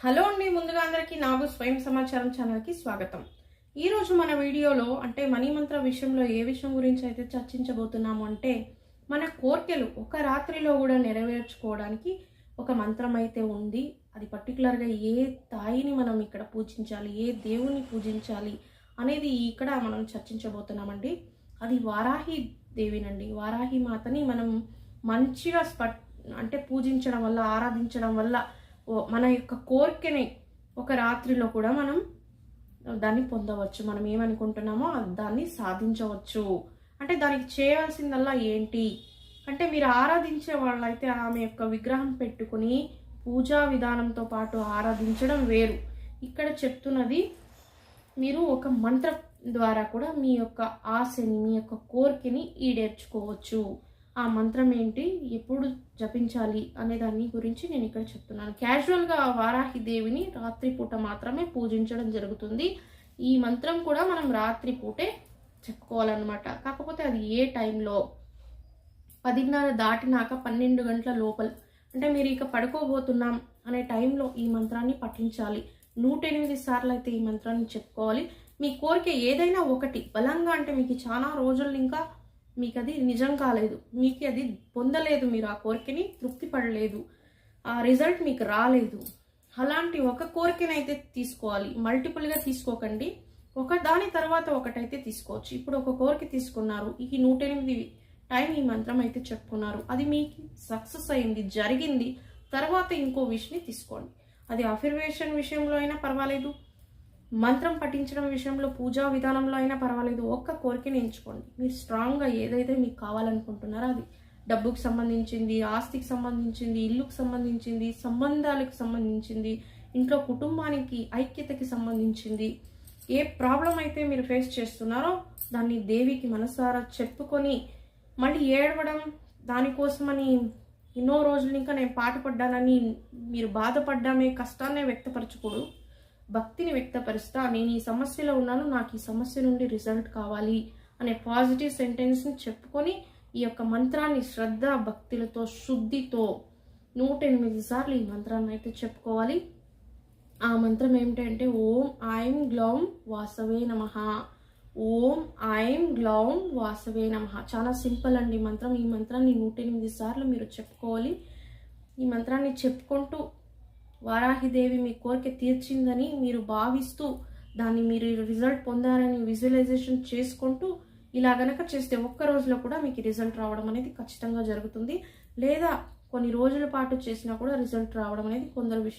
Hello అండి ముందుగా అందరికీ నాకు స్వయం సమాచారం ఛానల్కి స్వాగతం. ఈరోజు మన వీడియోలో అంటే మనీ మంత్ర విషయంలో ఏ విషయం గురించి అయితే చర్చించబోతున్నాము అంటే మన కోర్కెలు ఒక రాత్రిలో కూడా నెరవేర్చుకోవడానికి ఒక మంత్రం అయితే ఉంది. అది పర్టికులర్గా ఏ తాయిని మనం ఇక్కడ పూజించాలి ఏ దేవుని పూజించాలి అనేది ఇక్కడ మనం చర్చించబోతున్నామండి. అది వారాహి దేవినండి. వారాహి మాతని మనం మంచిగా స్పట్ అంటే పూజించడం వల్ల ఆరాధించడం వల్ల మన యొక్క కోరికని ఒక రాత్రిలో కూడా మనం దాన్ని పొందవచ్చు. మనం ఏమనుకుంటున్నామో అది దాన్ని సాధించవచ్చు. అంటే దానికి చేయాల్సిందల్లా ఏంటి? అంటే మీరు ఆరాధించే వాళ్ళైతే ఆమె యొక్క విగ్రహం పెట్టుకుని పూజా విధానంతో పాటు ఆరాధించడం వేరు. ఇక్కడ చెప్తున్నది మీరు ఒక మంత్ర ద్వారా కూడా మీ యొక్క ఆశని మీ యొక్క కోరికని ఈడేర్చుకోవచ్చు. ఆ మంత్రం ఏంటి? ఎప్పుడు జపించాలి అనే దాని గురించి నేను ఇక్కడ చెప్తున్నాను. క్యాజువల్గా వారాహి దేవిని రాత్రిపూట మాత్రమే పూజించడం జరుగుతుంది. ఈ మంత్రం కూడా మనం రాత్రిపూటే చెప్పుకోవాలన్నమాట. కాకపోతే అది ఏ టైంలో? పదిన్నర దాటినాక పన్నెండు గంటల లోపల. అంటే మీరు ఇక పడుకోబోతున్నాం అనే టైంలో ఈ మంత్రాన్ని పఠించాలి. నూట ఎనిమిది సార్లు అయితే ఈ మంత్రాన్ని చెప్పుకోవాలి. మీ కోరిక ఏదైనా ఒకటి. బలంగా అంటే మీకు చాలా రోజులు ఇంకా మీకు అది నిజం కాలేదు. మీకు అది పొందలేదు మీరు ఆ కోరికని తృప్తి పడలేదు. ఆ రిజల్ట్ మీకు రాలేదు. అలాంటి ఒక కోరికనైతే తీసుకోవాలి. మల్టిపుల్గా తీసుకోకండి. ఒక దాని తర్వాత ఒకటైతే తీసుకోవచ్చు. ఇప్పుడు ఒక కోరిక తీసుకున్నారు. ఈ నూట ఎనిమిది టైం ఈ మంత్రం అయితే చెప్పుకున్నారు. అది మీకు సక్సెస్ అయింది జరిగింది. తర్వాత ఇంకో విష్ని తీసుకోండి. అది అఫిర్వేషన్ విషయంలో అయినా పర్వాలేదు. మంత్రం పఠించడం విషయంలో పూజా విధానంలో అయినా పర్వాలేదు. ఒక్క కోరికని ఎంచుకోండి. మీరు స్ట్రాంగ్గా ఏదైతే మీకు కావాలనుకుంటున్నారో అది. డబ్బుకు సంబంధించింది ఆస్తికి సంబంధించింది ఇల్లుకు సంబంధించింది సంబంధాలకు సంబంధించింది ఇంట్లో కుటుంబానికి ఐక్యతకి సంబంధించింది. ఏ ప్రాబ్లం అయితే మీరు ఫేస్ చేస్తున్నారో దాన్ని దేవికి మనసారా చెప్పుకొని మళ్ళీ ఏడవడం దానికోసమని ఎన్నో రోజులు ఇంకా నేను పాటుపడ్డానని మీరు బాధపడ్డామే కష్టాన్నే వ్యక్తపరచకూడదు. భక్తిని వ్యక్తపరుస్తా నేను ఈ సమస్యలో ఉన్నాను నాకు ఈ సమస్య నుండి రిజల్ట్ కావాలి అనే పాజిటివ్ సెంటెన్స్ని చెప్పుకొని ఈ యొక్క మంత్రాన్ని శ్రద్ధ భక్తులతో శుద్ధితో నూట ఎనిమిది సార్లు ఈ మంత్రాన్ని అయితే చెప్పుకోవాలి. ఆ మంత్రం ఏమిటంటే ఓం ఐం గ్లౌం వాసవే నమ. ఓం ఐం గ్లౌం వాసవే నమ. చాలా సింపుల్ అండి మంత్రం. ఈ మంత్రాన్ని నూట ఎనిమిది సార్లు మీరు చెప్పుకోవాలి. ఈ మంత్రాన్ని చెప్పుకుంటూ వారాహిదేవి మీ కోరిక తీర్చిందని మీరు భావిస్తూ దాన్ని మీరు రిజల్ట్ పొందారని విజువలైజేషన్ చేసుకుంటూ ఇలా గనక చేస్తే ఒక్క రోజులో కూడా మీకు రిజల్ట్ రావడం అనేది ఖచ్చితంగా జరుగుతుంది. లేదా కొన్ని రోజుల పాటు చేసినా కూడా రిజల్ట్ రావడం అనేది కొందరు విషయం